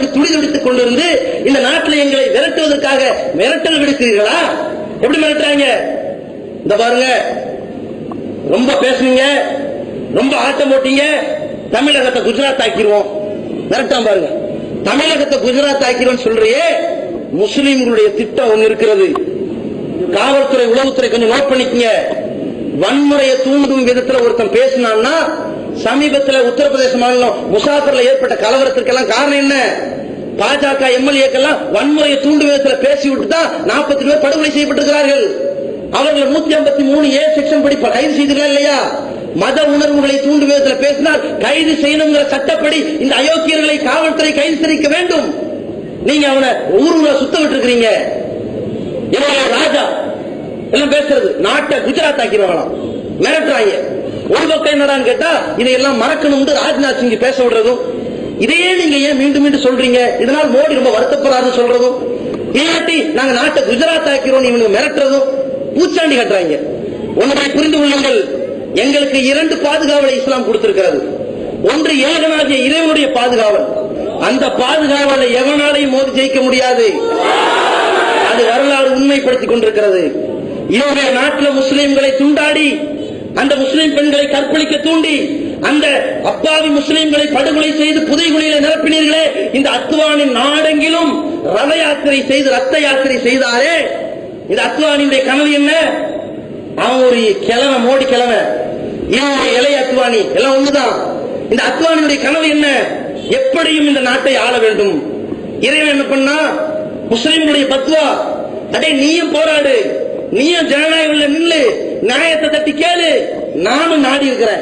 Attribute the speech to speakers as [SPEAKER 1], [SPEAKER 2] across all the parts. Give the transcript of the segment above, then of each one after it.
[SPEAKER 1] அதற்கு துடி துடித்துக் கொண்டிருந்து இந்த நாட்டில் எங்களை விரட்டுவதற்காக மிரட்டல் விடுக்கிறீர்களா? எப்படி மிரட்டுறாங்க? இந்த பாருங்க. ரொம்ப பேசுனீங்க ரொம்ப ஆட்டம் போட்டீங்க. தமிழகத்தை குஜராத் ஆக்கிடுவோம். மிரட்டாம பாருங்க. தமிழகத்தை குஜராத் ஆக்கிடுவோம் சொல்றியே முஸ்லீம்களுடைய திட்டம் ஒண்ணு இருக்கிறது. காவல்துறை உளவுத்துறை கொஞ்சம் நோட் பண்ணிக்கங்க. வன்முறையை தூண்டும் விதத்துல ஒருத்தன் பேசினான்னா சமீபத்தில் உத்தரப்பிரதேச மாநிலம் முசாஃபர்ல ஏற்பட்ட கலவரத்திற்கெல்லாம் காரணம் என்ன? பாஜக எம்எல்ஏக்கெல்லாம் வன்முறையை தூண்டும் விதத்தில் பேசி விட்டு தான் நாற்பத்தி பேர் படுகொலை செய்யப்பட்டிருக்கிறார்கள். அவர்கள் நூத்தி ஐம்பத்தி மூணு ஏ செக்ஷன் படி கைது செய்திருக்கலாம் இல்லையா? மத உணர்வுகளை தூண்டும் விதத்தில் பேசினால் கைது செய்யணுங்கிற சட்டப்படி இந்த அயோக்கியர்களை காவல்துறை கைது தெரிவிக்க வேண்டும். நீங்க அவனை ஊர் ஊரா சுத்த விட்டு இருக்கிறீங்க ராஜா எல்லாம் பேசுறது நாட்டை குஜராத் ஆக்கிடுவாங்களாம் மிரட்டுறாங்க. ஒரு பக்கம் என்னடான்னு கேட்டா இதையெல்லாம் மறக்கணும்னு ராஜ்நாத் சிங் பேச விடுறதும் இதையே நீங்க ஏன் மீண்டும் மீண்டும் சொல்றீங்க? இதனால் மோடி ரொம்ப வருத்தப்படுறாருன்னு சொல்றதும் இல்லாட்டி நாங்க நாட்டை குஜராத் ஆக்கிறோம் இவனுக்கு மிரட்டுறதும் பூச்சாண்டி கட்டுறாங்க. ஒன்றை புரிந்து கொள்ளுங்கள். எங்களுக்கு இரண்டு பாதுகாவலை இஸ்லாம் கொடுத்திருக்கிறது. ஒன்று ஏகனாகிய இறைவனுடைய பாதுகாவல். அந்த பாதுகாவலை எவனாலையும் மோதி ஜெயிக்க முடியாது? அது வரலாறு உண்மைப்படுத்திக் கொண்டிருக்கிறது. இவருடைய நாட்டில் முஸ்லிம்களை துண்டாடி அந்த முஸ்லிம் பெண்களை கற்பழிக்க தூண்டி அந்த அப்பாவி முஸ்லிம்களை படுகொலை செய்து புதைகுழியில நிரப்பினீர்களே இந்த அத்வானின் நாடெங்கிலும் ரத யாத்திரை செய்து ரத்த யாத்திரை செய்தாரே. இந்த அத்வானியுடைய கனவு என்ன? அவன் ஒரு கிழமை மோடி கிழமை இவன் ஒரு இளைய அத்வானி. எல்லாம் ஒண்ணுதான். இந்த அத்வானியுடைய கனவு என்ன? எப்படியும் இந்த நாட்டை ஆள வேண்டும். இறைவன் என்ன பண்ணா? முஸ்லிம்களுடைய பத்வா அடே நீயும் போராடு. நீயும் ஜனநாயகம் நில்லு. நியாயத்தை தட்டி கேளு. நானும் நாடி இருக்கிறேன்.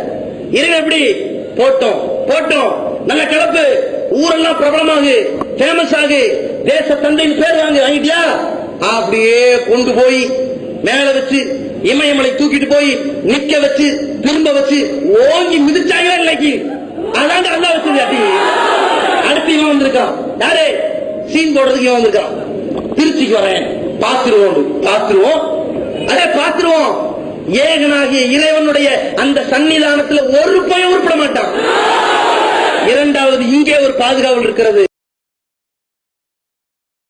[SPEAKER 1] இறைவன் எப்படி? போட்டோம் போட்டோம். நல்ல கிளப்பு. ஊரெல்லாம் பிரபலமாகு. ஃபேமஸ் ஆகு. தேச தந்தையின் பேர் வாங்க. வாங்கிட்டியா? அப்படியே கொண்டு போய் மேல வச்சு இமயமலை தூக்கிட்டு போய் நிக்க வச்சு திரும்ப வச்சு ஓங்கி மிதிச்சாங்களே இன்னைக்கு? அதாங்க அல்லா வச்சது அடி. அடுத்து இவன் வந்திருக்கான். யாரு? சீன் போடுறதுக்கு இவன் வந்திருக்கான். திருச்சிக்கு வரேன். பாத்துருவோம் பாத்துருவோம் அடே பாத்துருவோம் ஏகனாகிய இறைவனுடைய அந்த சன்னிதானத்தில் ஒரு பயம் உருப்பட மாட்டான். இரண்டாவது இங்கே ஒரு பாதுகாவல் இருக்கிறது.